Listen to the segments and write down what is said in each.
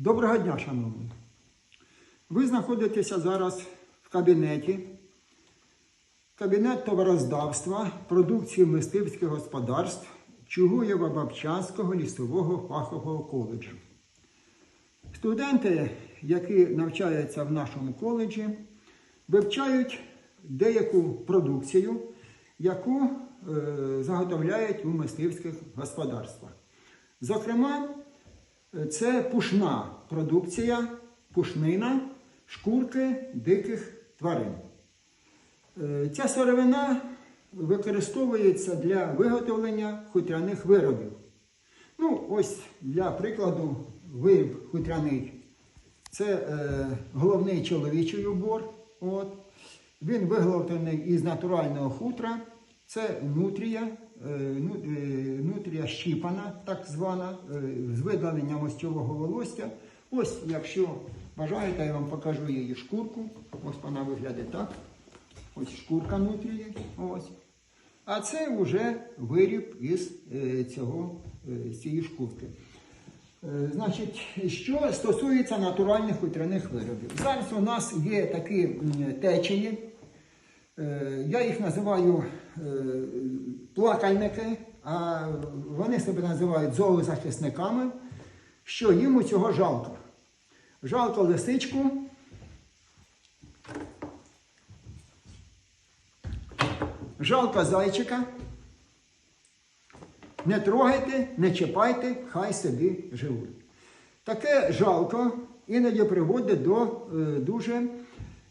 Доброго дня, шановні. Ви знаходитеся зараз в кабінеті. Кабінет товароздавства продукції мисливських господарств Чугуєво-Бабчанського лісового фахового коледжу. Студенти, які навчаються в нашому коледжі, вивчають деяку продукцію, яку е, заготовляють у мисливських господарствах. Зокрема, це пушна продукція, пушнина, шкурки диких тварин. Е, Ця сировина використовується для виготовлення хутряних виробів. Ну, ось для прикладу, виріб хутряний. Це е, головний чоловічий убор. От. Він виготовлений із натурального хутра. Це нутрія, нутрія щіпана, так звана, е, з видаленням ось цього волосся. Ось, якщо бажаєте, я вам покажу її шкурку. Ось вона виглядає так. Ось шкурка нутрії. А це вже виріб із е, цього, е, цієї шкурки. Е, Значить, що стосується натуральних хутряних виробів. Зараз у нас є такі течії, Е, я їх називаю е, плакальники, а вони себе називають зоозахисниками, що їм у цього жалко. Жалко лисичку. Жалко зайчика. Не трогайте, не чіпайте, хай собі живуть. Таке жалко іноді приводить до е, дуже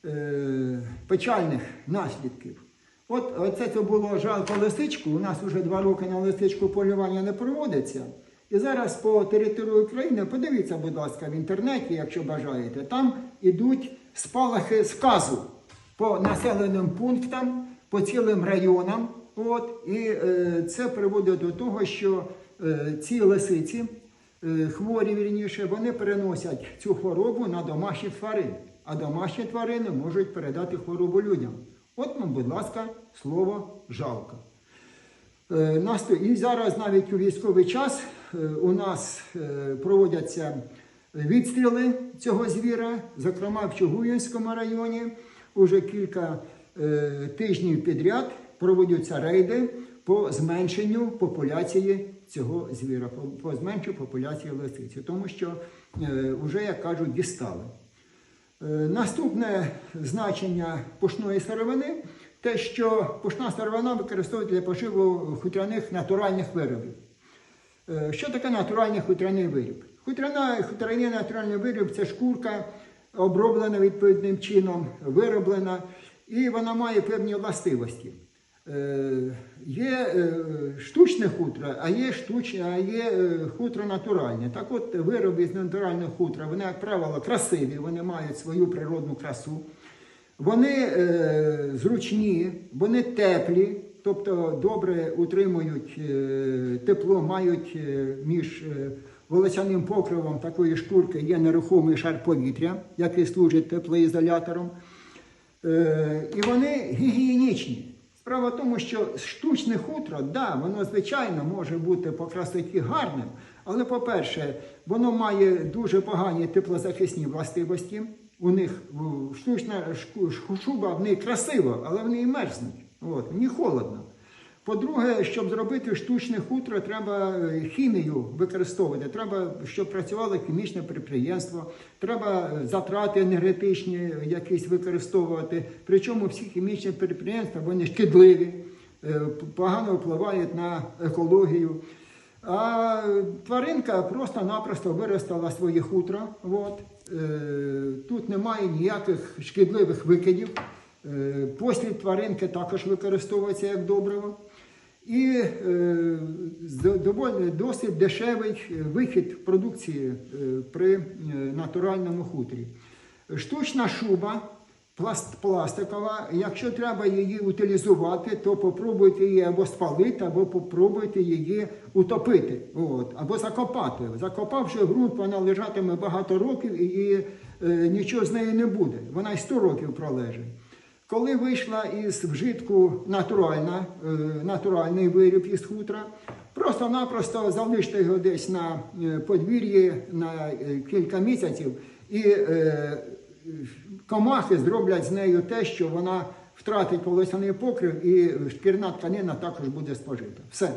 е, печальних наслідків. От оце це було жалко лисичку. У нас вже два роки на лисичку полювання не проводиться. І зараз по території України, подивіться, будь ласка, в інтернеті, якщо бажаєте, там ідуть спалахи сказу по населеним пунктам, по цілим районам. От, і е, це приводить до того, що е, ці лисиці, е, хворі вірніше, вони переносять цю хворобу на домашніх тварин, а домашні тварини можуть передати хворобу людям. От вам, будь ласка, слово жалко. Е, І зараз навіть у військовий час е, у нас е, проводяться відстріли цього звіра, зокрема в Чугуївському районі. Уже кілька тижнів підряд проводяться рейди по зменшенню популяції цього звіра, по, зменшенню популяції лисиці, тому що вже, як кажуть, дістали. Е, Наступне значення пушної сировини те, що пушна сировина використовується для пошиву хутряних натуральних виробів. Е, Що таке натуральний хутряний виріб? Хутряна, хутряний натуральний виріб це шкурка, оброблена відповідним чином, вироблена, і вона має певні властивості. Е, Є е, штучне хутро, а є штучне, а є е, хутро натуральне. Так от вироби з натурального хутра, вони, як правило, красиві, вони мають свою природну красу. Вони зручні, вони теплі, тобто добре утримують тепло, мають між волосяним покривом такої шкурки є нерухомий шар повітря, який служить теплоізолятором. І вони гігієнічні. Справа в тому, що штучне хутро, да, воно звичайно може бути по красоті гарним, але, по-перше, воно має дуже погані теплозахисні властивості. У них штучна шуба в неї красива, але в неї мерзнуть. От, в ній холодно. По-друге, щоб зробити штучне хутро, треба е, хімію використовувати. Треба, щоб працювало хімічне підприємство, треба е, затрати енергетичні якісь використовувати. Причому всі хімічні підприємства вони шкідливі, е, погано впливають на екологію. А тваринка просто-напросто виростала своє хутро. От. Тут немає ніяких шкідливих викидів. Послід тваринки також використовується як добриво. І е, доволі досить дешевий е, вихід продукції е, при е, натуральному хутрі. Штучна шуба пласт, пластикова. Якщо треба її утилізувати, то попробуйте її або спалити, або попробуйте її утопити, от, або закопати. Закопавши ґрунт, вона лежатиме багато років і е, нічого з нею не буде. Вона й 100 років пролежить. Коли вийшла із вжитку натуральна, е, натуральний виріб із хутра, Просто-напросто залиште його десь на е, подвір'ї на е, кілька місяців, і комахи зроблять з нею те, що вона втратить волосяний покрив, і шкірна тканина також буде спожита. Все.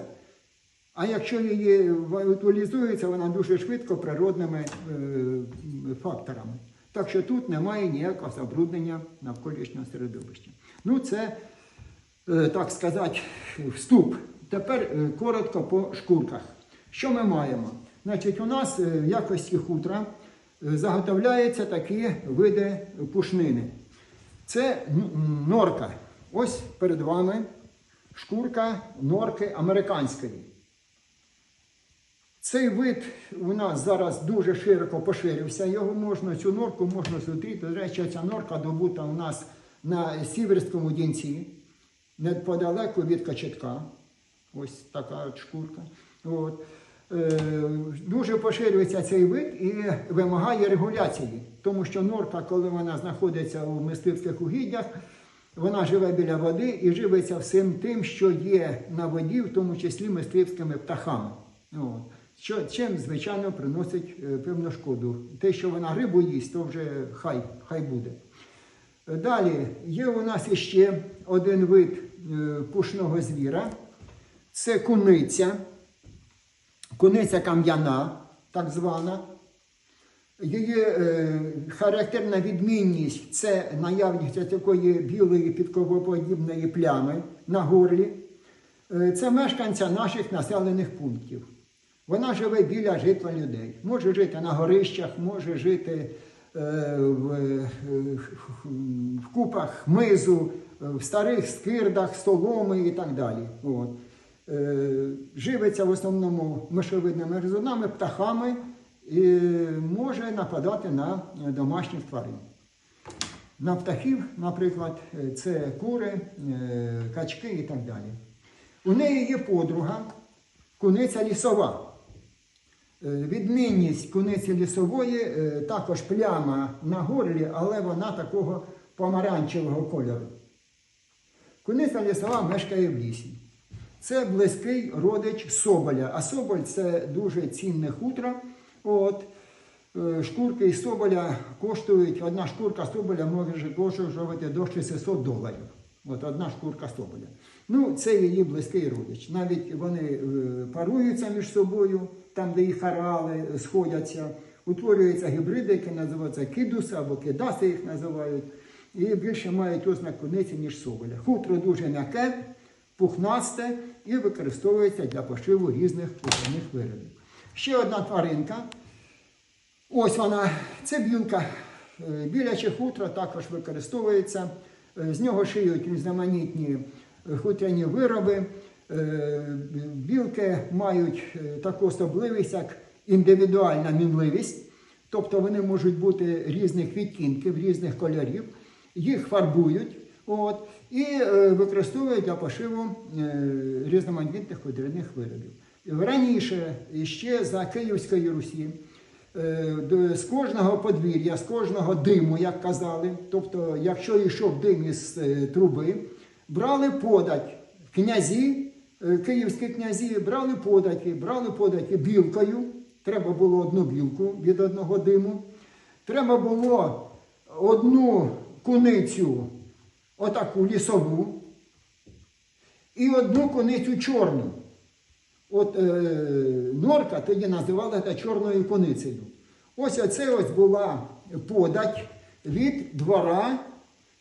А якщо її утилізується, вона дуже швидко природними факторами. Так що тут немає ніякого забруднення навколишнього середовища. Ну, це, е, так сказати, вступ. Тепер е, коротко по шкурках. Що ми маємо? Значить, у нас е, в якості хутра заготовляються такі види пушнини. Це норка. Ось перед вами шкурка норки американської. Цей вид у нас зараз дуже широко поширився. Його можна, цю норку можна зустріти. До речі, ця норка добута у нас на Сіверському дінці, неподалеку від Качетка. Ось така от шкурка. От. Е, дуже поширюється цей вид і вимагає регуляції, тому що норка, коли вона знаходиться у мисливських угіддях, вона живе біля води і живиться всім тим, що є на воді, в тому числі мисливськими птахами. От. Що, чим, звичайно, приносить е, певну шкоду. Те, що вона рибу їсть, то вже хай, хай буде. Далі є у нас іще один вид е, пушного звіра. Це куниця. Куниця кам'яна, так звана. Її е, характерна відмінність це наявність такої білої підковоподібної плями на горлі. Це мешканця наших населених пунктів. Вона живе біля житла людей. Може жити на горищах, може жити е, в, е, в купах мизу, е, в старих скирдах, соломи і так далі. От. Е, живиться в основному мишовидними гризунами, птахами і може нападати на домашніх тварин. На птахів, наприклад, це кури, качки і так далі. У неї є подруга, куниця лісова. Е, Відмінність куниці лісової е, також пляма на горлі, але вона такого помаранчевого кольору. Куниця лісова мешкає в лісі. Це близький родич соболя, а соболь це дуже цінне хутро. От. Е, Шкурки соболя коштують, одна шкурка соболя може коштувати до 600 доларів. От одна шкурка соболя. Ну, це її близький родич. Навіть вони паруються між собою, там, де їх ареали сходяться, утворюються гібриди, які називаються кидуси або кидаси їх називають. І більше мають ознак куниці, ніж соболя. Хутро дуже м'яке, пухнасте і використовується для пошиву різних кухонних виробів. Ще одна тваринка. Ось вона, це білка. Е, Біляче хутро також використовується. Е, З нього шиють різноманітні е, хутряні вироби. Е, Білки мають е, таку особливість, як індивідуальна мінливість. Тобто вони можуть бути різних відтінків, різних кольорів, їх фарбують от, і е, використовують для пошиву різноманітних хутряних виробів. Раніше, ще за Київської Русі, з кожного подвір'я, з кожного диму, як казали, тобто, якщо йшов дим із труби, брали подать князі, київські князі брали податі, брали податі білкою, треба було одну білку від одного диму, треба було одну куницю, отаку лісову, і одну куницю чорну. От е, норка тоді називалася чорною коницею. Ось оце ось була подать від двора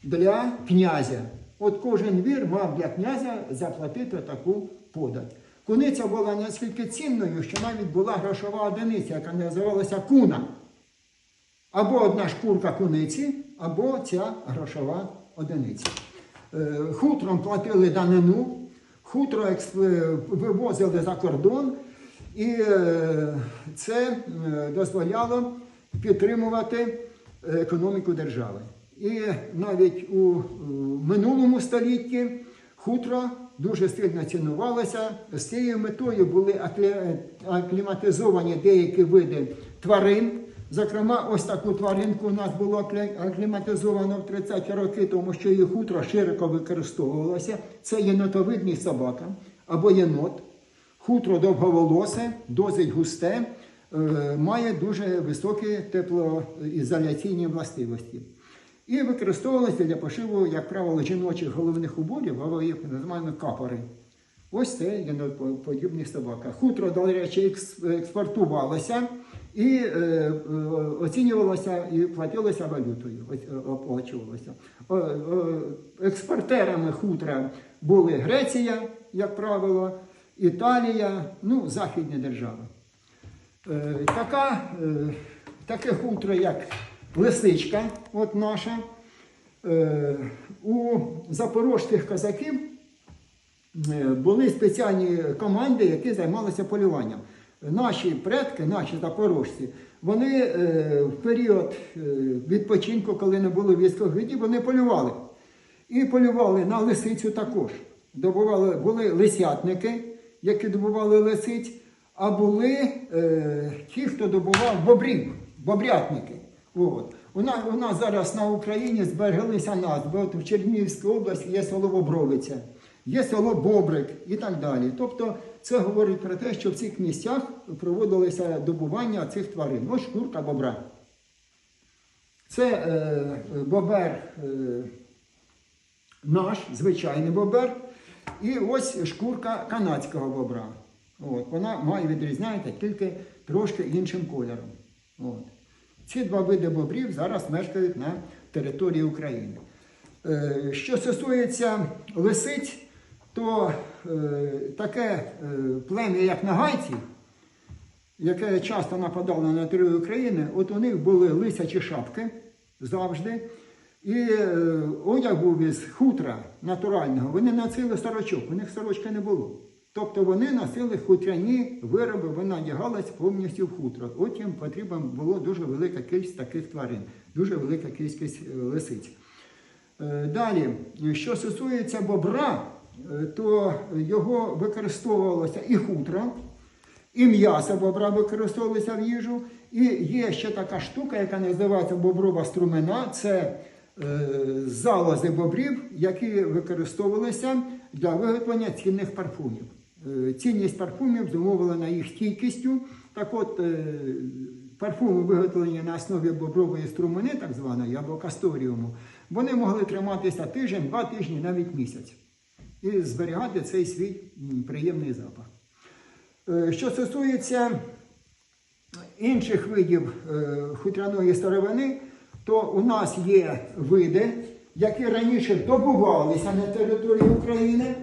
для князя. От кожен вір мав для князя заплатити таку подать. Куниця була наскільки цінною, що навіть була грошова одиниця, яка називалася куна. Або одна шкурка куниці, або ця грошова одиниця. Е, Хутром платили данину, хутро вивозили за кордон, і е, це е, дозволяло підтримувати економіку держави. І навіть у е, минулому столітті хутро дуже сильно цінувалося. З цією метою були акліматизовані деякі види тварин. Зокрема, ось таку тваринку у нас було акліматизовано в 30-ті роки, тому що її хутро широко використовувалося. Це єнотовидний собака або єнот. хутро довговолосе, досить густе, е, має дуже високі теплоізоляційні властивості. І використовувалося для пошиву, як правило, жіночих головних уборів, або їх називаємо капори. Ось це єноподібні собака. Хутро, до речі, експортувалося і е, е, оцінювалося і платилося валютою, е, оплачувалося. Експортерами хутра були Греція, як правило, Італія, ну, західні держави. Е, така, е, таке хутро, як лисичка, от наша, е, у запорожських козаків е, були спеціальні команди, які займалися полюванням. Наші предки, наші запорожці, вони е, в період відпочинку, коли не було військових дій, вони полювали. І полювали на лисицю також. Добували, були лисятники, які добували лисиць, а були е, ті, хто добував бобрів, бобрятники. От. У, нас, у нас зараз на Україні збереглися назви. От в Чернігівській області є село Бобровиця, є село Бобрик і так далі. Тобто це говорить про те, що в цих місцях проводилося добування цих тварин. Ось шкурка бобра. Це е, бобер е, наш, звичайний бобер. І ось шкурка канадського бобра. От, вона має відрізняється тільки трошки іншим кольором. От. Ці два види бобрів зараз мешкають на території України. Е, що стосується лисиць, то е, таке е, плем'я, як нагайці, яке часто нападало на територію України, от у них були лисячі шапки завжди. І одяг був із хутра натурального. Вони носили сорочок, у них сорочки не було. Тобто вони носили хутряні вироби, вони одягалися повністю в хутро. От потрібна була дуже велика кількість таких тварин, дуже велика кількість е, лисиць. Е, Далі, що стосується бобра, е, то його використовувалося і хутро, і м'ясо бобра використовувалося в їжу. І є ще така штука, яка називається боброва струмена. Це залози бобрів, які використовувалися для виготовлення цінних парфумів. Е, цінність парфумів зумовлена їх стійкістю. Так от, е, парфуми, виготовлені на основі бобрової струмени, так званої, або касторіуму, вони могли триматися тиждень, два тижні, навіть місяць. І зберігати цей свій приємний запах. Е, Що стосується інших видів хутряної старовини, то у нас є види, які раніше добувалися на території України,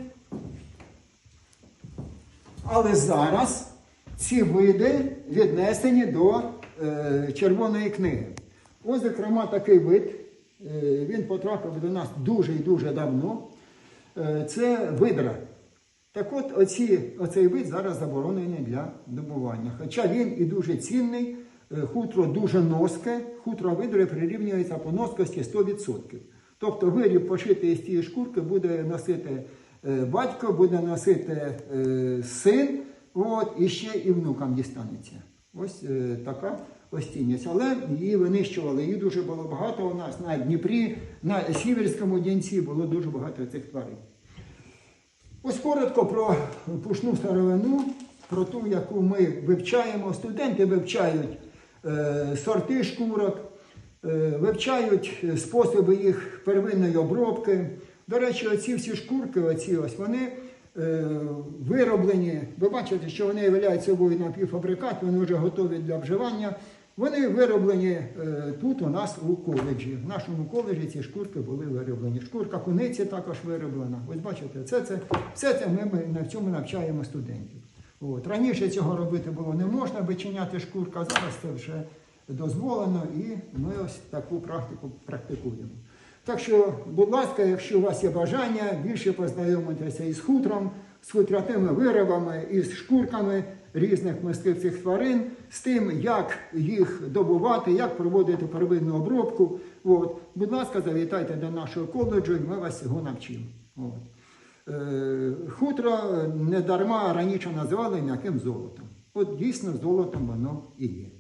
але зараз ці види віднесені до е, Червоної книги. Ось, зокрема, такий вид, е, він потрапив до нас дуже і дуже давно. Е, це видра. Так от оці, оцей вид зараз заборонений для добування. Хоча він і дуже цінний, е, хутро дуже носке, хутро видри прирівнюється по носкості 100%. Тобто виріб пошитий з цієї шкурки буде носити батько, буде носити е, син, от, і ще і внукам дістанеться. Ось е, така ось. Але її винищували, її дуже було багато у нас на Дніпрі, на Сіверському дінці було дуже багато цих тварин. Ось коротко про пушну старовину, про ту, яку ми вивчаємо. Студенти вивчають е, сорти шкурок, е, вивчають способи їх первинної обробки. До речі, оці всі шкурки, оці ось вони е, вироблені. Ви бачите, що вони являють собою напівфабрикат, вони вже готові для вживання. Вони вироблені е, тут у нас у коледжі. В нашому коледжі ці шкурки були вироблені. Шкурка куниці також вироблена. Ось бачите, це, це, все це ми, ми на цьому навчаємо студентів. От. Раніше цього робити було не можна, вичиняти шкурку, а зараз це вже дозволено і ми ось таку практику практикуємо. Так що, будь ласка, якщо у вас є бажання більше познайомитися із хутром, з хутряними виробами, із шкурками різних мисливців тварин, з тим, як їх добувати, як проводити первинну обробку. От. Будь ласка, завітайте до нашого коледжу, і ми вас цього навчимо. От. Е, Хутро не дарма раніше називали м'яким золотом. От дійсно золотом воно і є.